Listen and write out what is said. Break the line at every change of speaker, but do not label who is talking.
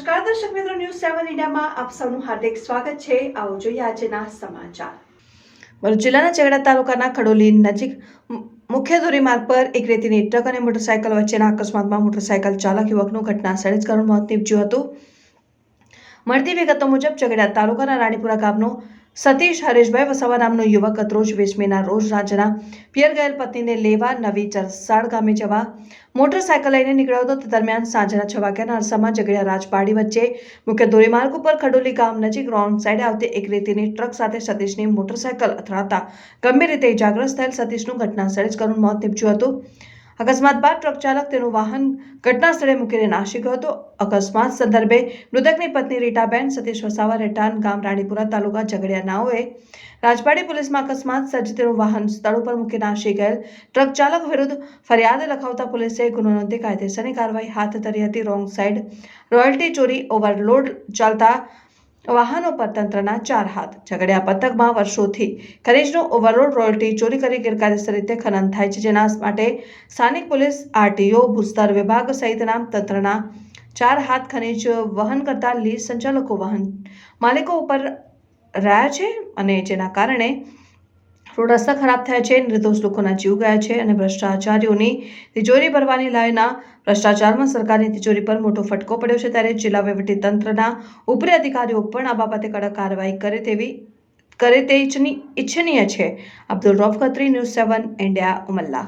દર્શક મિત્રો ન્યૂઝ સેવન ઇન્ડિયામાં આપ સૌનું હાર્દિક સ્વાગત છે. આવો જોઈએ આજના સમાચાર. ભરૂચ જિલ્લાના ચેગડા તાલુકાના ખડોલી નજીક મુખ્ય ધોરીમાર્ગ પર એક રેતીની ટ્રક અને મોટરસાયકલ વચ્ચેના અકસ્માતમાં મોટરસાયકલ ચાલક યુવકનું ઘટના સ્થળે જ કરુણ મોત નીપજ્યું હતું. મળતી વિગતો મુજબ ચગડા તાલુકાના રાણીપુરા ગામનો સતીશ હરેશભાઈ વસાવા નામનો યુવક ગતરોજ વેશમીના રોજ રાજના પિયર ગયેલ પત્નીને લેવા નવી ચરસાડ ગામે જવા મોટરસાયકલ લઈને નીકળ્યો હતો. દરમિયાન સાંજના છ વાગ્યાના અરસામાં ઝઘડિયા રાજપાડી વચ્ચે મુખ્ય ધોરીમાર્ગ ઉપર ખડોલી ગામ નજીક રોંગ સાઈડે આવતી એક રેતીની ટ્રક સાથે સતીશની મોટરસાયકલ અથડાતા ગંભીર રીતે ઇજાગ્રસ્ત થયેલ સતીશનું ઘટના સ્થળે જ કરુણ મોત નીપજ્યું હતું. અકસ્માત બાદ ટ્રક ચાલક તેનું વાહન ઘટના સ્થળે મૂકીને નાસી ગયો હતો. અકસ્માત સંદર્ભે મૃતકની પત્ની રીટાબેન, સતીશ વસાવા, રેટાન ગામ, રાણીપુરા તાલુકા ઝઘડિયા નાઓએ રાજપાડી પોલીસમાં અકસ્માત સર્જી તેનું વાહન સ્થળ ઉપર મૂકી નાસી ગયેલ. ટ્રક ચાલક વિરુદ્ધ ફરિયાદ લખાવતા પોલીસે ગુનો નોંધી કાયદેસરની કાર્યવાહી હાથ ધરી હતી. રોંગ સાઈડ રોયલ્ટી ચોરી ઓવરલોડ ચાલતા વાહનો પર તંત્રના ચાર હાથ. ઝઘડિયા પંથકમાં વર્ષોથી ખનીજનો ઓવરલોડ રોયલ્ટી ચોરી કરી ગેરકાયદેસર રીતે ખનન થાય છે. જેના માટે સ્થાનિક પોલીસ, આરટીઓ, ભૂસ્તર વિભાગ સહિતના તંત્રના ચાર હાથ ખનીજ વહન કરતા લીઝ સંચાલકો વાહન માલિકો ઉપર રહ્યા છે અને જેના કારણે રોડ રસ્તા ખરાબ થયા છે, નિર્દોષ લોકોના જીવ ગયા છે અને ભ્રષ્ટાચારીઓની તિજોરી ભરવાની લાયના ભ્રષ્ટાચારમાં સરકારની તિજોરી પર મોટો ફટકો પડ્યો છે ત્યારે જિલ્લા તંત્રના ઉપરી અધિકારીઓ પણ આ બાબતે કડક કાર્યવાહી કરે તેવી, કરે તે ઈચ્છનીય છે. Abdul Rauf Khatri, news seven, India, Umalla.